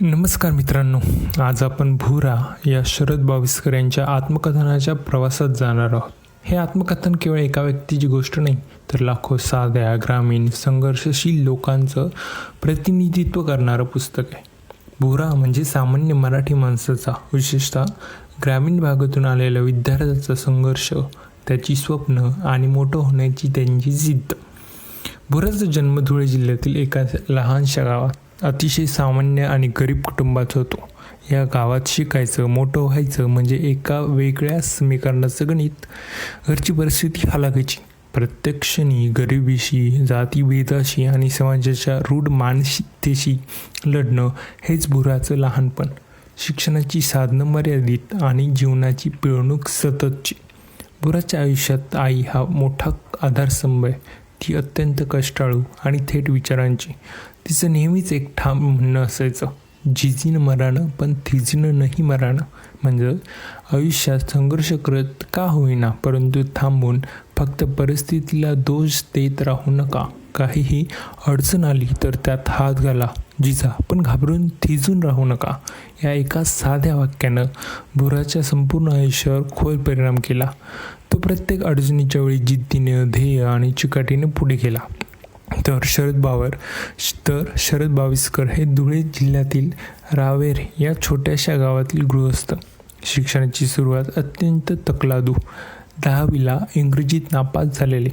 नमस्कार मित्रांनो आज आपण भूरा या शरद बाविस्कर यांच्या आत्मकथनाच्या प्रवासात जाणार आहोत. हे आत्मकथन केवळ एका व्यक्तीची गोष्ट नाही तर लाखो साध्या ग्रामीण संघर्षशील लोकांचं प्रतिनिधित्व करणारं पुस्तक आहे. भूरा म्हणजे सामान्य मराठी माणसाचा विशेषतः ग्रामीण भागातून आलेल्या विद्यार्थ्याचा संघर्ष त्याची स्वप्न आणि मोठं होण्याची त्यांची जिद्द. भुराचा जन्म धुळे जिल्ह्यातील एका लहानशा गावात. अतिशय सामान्य आणि गरीब कुटुंबाचा होतो. या गावात शिकायचं मोठं व्हायचं म्हणजे एका वेगळ्या समीकरणाचं गणित. घरची परिस्थिती हालाखायची प्रत्येक क्षणी गरिबीशी जातीभेदाशी आणि समाजाच्या रूढ मानसिकतेशी लढणं हेच भुराचं लहानपण. शिक्षणाची साधनं मर्यादित आणि जीवनाची पिळवणूक सततची. बुराच्या आयुष्यात आई हा मोठा आधारस्तंभ आहे. ती अत्यंत कष्टाळू आणि थेट विचारांची. तिचं नेहमीच एक ठाम म्हणणं असायचं. जिजीनं मराणं पण थिजीनं नाही मराणं. म्हणजे आयुष्यात संघर्ष करत का होईना परंतु थांबून फक्त परिस्थितीला दोष देत राहू नका. काहीही अडचण आली तर त्यात हात घाला. जिजा पण घाबरून थिजून राहू नका. या एका साध्या वाक्यानं बुराच्या संपूर्ण आयुष्यावर खोल परिणाम केला. तो प्रत्येक अडचणीच्या वेळी जिद्दीने ध्येय आणि चिकाटीने पुढे गेला. तर शरद बावर तर शरद बाविस्कर हे धुळे जिल्ह्यातील रावेर या छोट्याशा गावातील गृहस्थ. शिक्षणाची सुरुवात अत्यंत तकलादू दहावीला इंग्रजीत नापास झालेले.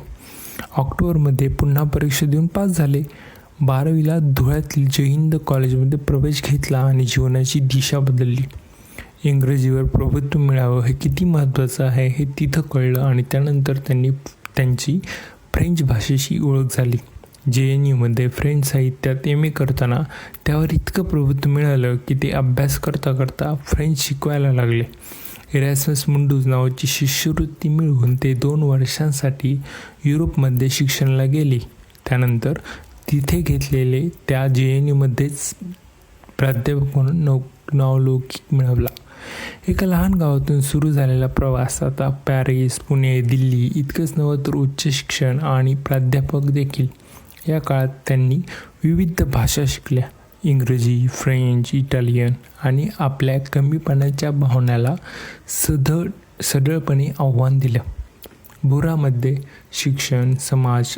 ऑक्टोबरमध्ये पुन्हा परीक्षा देऊन पास झाले. बारावीला धुळ्यातील जय हिंद कॉलेजमध्ये प्रवेश घेतला आणि जीवनाची दिशा बदलली. इंग्रजीवर प्रभुत्व मिळावं हे किती महत्त्वाचं आहे हे तिथं कळलं आणि त्यानंतर त्यांनी त्यांची फ्रेंच भाषेशी ओळख झाली. जे एन यूमध्ये फ्रेंच साहित्यात एम ए करताना त्यावर इतकं प्रभुत्व मिळालं की ते अभ्यास करता करता फ्रेंच शिकवायला लागले. इरॅसमस मुंडूज नावाची शिष्यवृत्ती मिळवून ते दोन वर्षांसाठी युरोपमध्ये शिक्षणाला गेले. त्यानंतर तिथे घेतलेले त्या जे एन यूमध्येच प्राध्यापक म्हणून नौ नावलौकिक मिळवला. एका लहान गावातून सुरू झालेला प्रवास आता पॅरिस पुणे दिल्ली इतकंच नव्हं तर उच्च शिक्षण आणि प्राध्यापक देखील. या काळात त्यांनी विविध भाषा शिकल्या. इंग्रजी फ्रेंच इटालियन आणि आपल्या कमीपणाच्या भावनेला सधळ सदळपणे आव्हान दिलं. बुरामध्ये शिक्षण समाज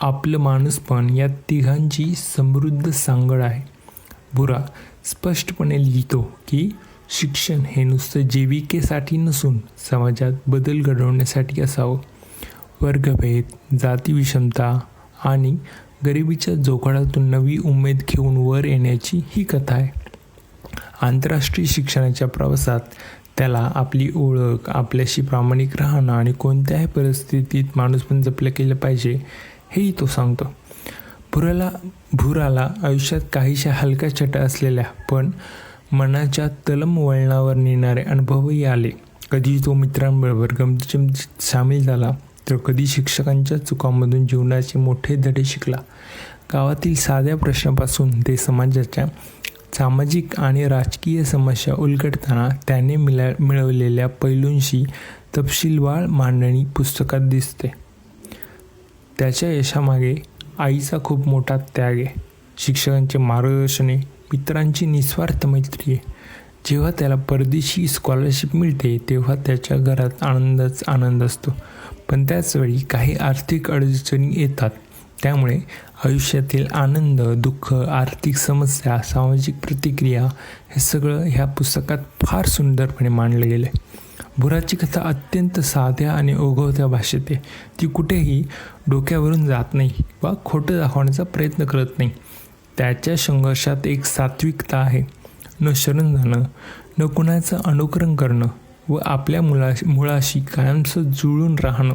आपलं माणूसपण या तिघांची समृद्ध सांगड आहे. बुरा स्पष्टपणे लिहितो की शिक्षण हे नुसतं जीविकेसाठी नसून समाजात बदल घडवण्यासाठी असावं. वर्गभेद जाती विषमता आणि गरिबीच्या जोखडातून नवी उमेद घेऊन वर येण्याची ही कथा आहे. आंतरराष्ट्रीय शिक्षणाच्या प्रवासात त्याला आपली ओळख आपल्याशी प्रामाणिक राहणं आणि कोणत्याही परिस्थितीत माणूस पण जपलं केलं पाहिजे हेही तो सांगतो. भुराला भुराला आयुष्यात काहीशा हलक्या छटा असलेल्या पण मनाच्या तलम वळणावर नेणारे अनुभवही आले. कधी तो मित्रांबरोबर गमतीजमतीत सामील झाला तर कधी शिक्षकांच्या चुकांमधून जीवनाचे मोठे धडे शिकला? गावातील साध्या प्रश्नापासून ते समाजाच्या सामाजिक आणि राजकीय समस्या उलगडताना त्याने मिळा मिळवलेल्या पैलूंशी तपशीलवार मांडणी पुस्तकात दिसते. त्याच्या यशामागे आईचा खूप मोठा त्याग आहे. शिक्षकांचे मार्गदर्शने मित्रांची निस्वार्थ मैत्री आहे. जेव्हा त्याला परदेशी स्कॉलरशिप मिळते तेव्हा त्याच्या घरात आनंदच आनंद असतो. पण त्याचवेळी काही आर्थिक अडचणी येतात. त्यामुळे आयुष्यातील आनंद दुःख आर्थिक समस्या सामाजिक प्रतिक्रिया हे सगळं ह्या पुस्तकात फार सुंदरपणे मांडलं गेलं आहे भुराची कथा अत्यंत साध्या आणि ओघवत्या भाषेत आहे. ती कुठेही डोक्यावरून जात नाही वा खोटं दाखवण्याचा प्रयत्न करत नाही. त्याच्या संघर्षात एक सात्विकता आहे. न शरण जाणं न कुणाचं अनुकरण करणं व आपल्या मुला मुळाशी कायमचं जुळून राहणं.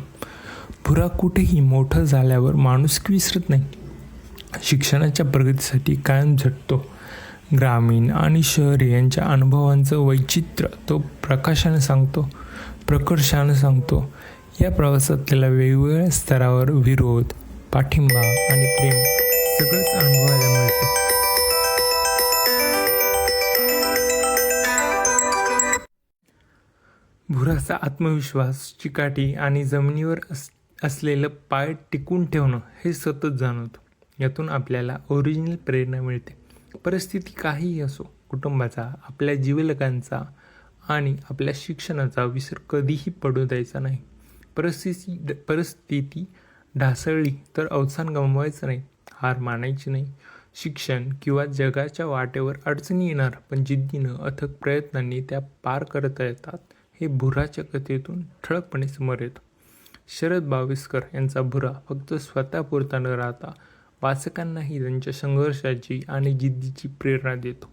पुरा कुठेही मोठं झाल्यावर माणूस विसरत नाही. शिक्षणाच्या प्रगतीसाठी कायम झटतो. ग्रामीण आणि शहरी यांच्या अनुभवांचं वैचित्र्य तो प्रकाशानं सांगतो प्रकर्षानं सांगतो. या प्रवासात त्याला वेगवेगळ्या स्तरावर विरोध पाठिंबा आणि प्रेम सगळंच अनुभवायला मिळतं. भुराचा आत्मविश्वास चिकाटी आणि जमिनीवर अस असलेलं पाय टिकून ठेवणं हे सतत जाणवतं. यातून आपल्याला ओरिजिनल प्रेरणा मिळते. परिस्थिती काहीही असो कुटुंबाचा आपल्या जीवलकांचा आणि आपल्या शिक्षणाचा विसर कधीही पडू द्यायचा नाही. परिस्थिती परिस्थिती ढासळली तर अवसान गमवायचं नाही हार मानायची नाही. शिक्षण किंवा जगाच्या वाटेवर अडचणी येणार पण जिद्दीनं अथक प्रयत्नांनी त्या पार करता येतात. हे भुराच्या कथेतून ठळकपणे समोर येतं. शरद बाविस्कर यांचा भुरा फक्त स्वतःपुरता न राहता वाचकांनाही त्यांच्या संघर्षाची आणि जिद्दीची प्रेरणा देतो.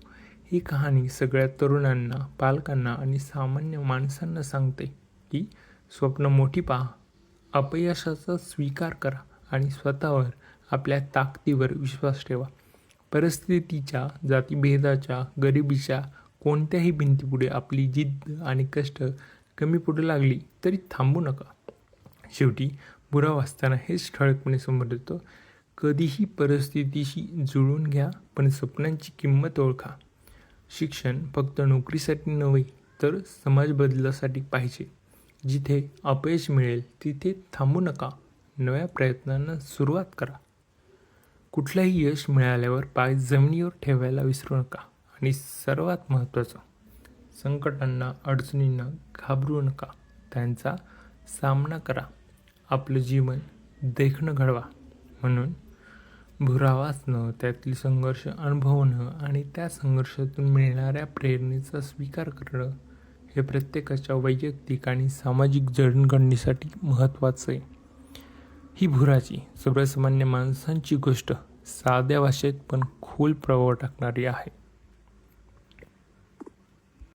ही कहाणी सगळ्या तरुणांना पालकांना आणि सामान्य माणसांना सांगते की स्वप्न मोठी पहा अपयशाचा स्वीकार करा आणि स्वतःवर आपल्या ताकदीवर विश्वास ठेवा. परिस्थितीच्या जातीभेदाच्या गरिबीच्या कोणत्याही भिंतीपुढे आपली जिद्द आणि कष्ट कमी पडू लागली तरी थांबू नका. शेवटी बुरा वाचताना हेच ठळकपणे समोर येतं कधीही परिस्थितीशी जुळून घ्या पण स्वप्नांची किंमत ओळखा. शिक्षण फक्त नोकरीसाठी नव्हे तर समाज बदलासाठी पाहिजे. जिथे अपयश मिळेल तिथे थांबू नका. नव्या प्रयत्नांना सुरुवात करा. कुठलंही यश मिळाल्यावर पाय जमिनीवर ठेवायला विसरू नका. आणि सर्वात महत्त्वाचं संकटांना अडचणींना घाबरू नका. त्यांचा सामना करा. आपलं जीवन देखणं घडवा. म्हणून भुरावासनं त्यातील संघर्ष अनुभवणं आणि त्या संघर्षातून मिळणाऱ्या प्रेरणेचा स्वीकार करणं हे प्रत्येकाच्या वैयक्तिक आणि सामाजिक जडणघडणीसाठी महत्त्वाचं आहे. ही भुराची सर्वसामान्य माणसांची गोष्ट साध्या भाषेत पण खोल प्रभाव टाकणारी आहे.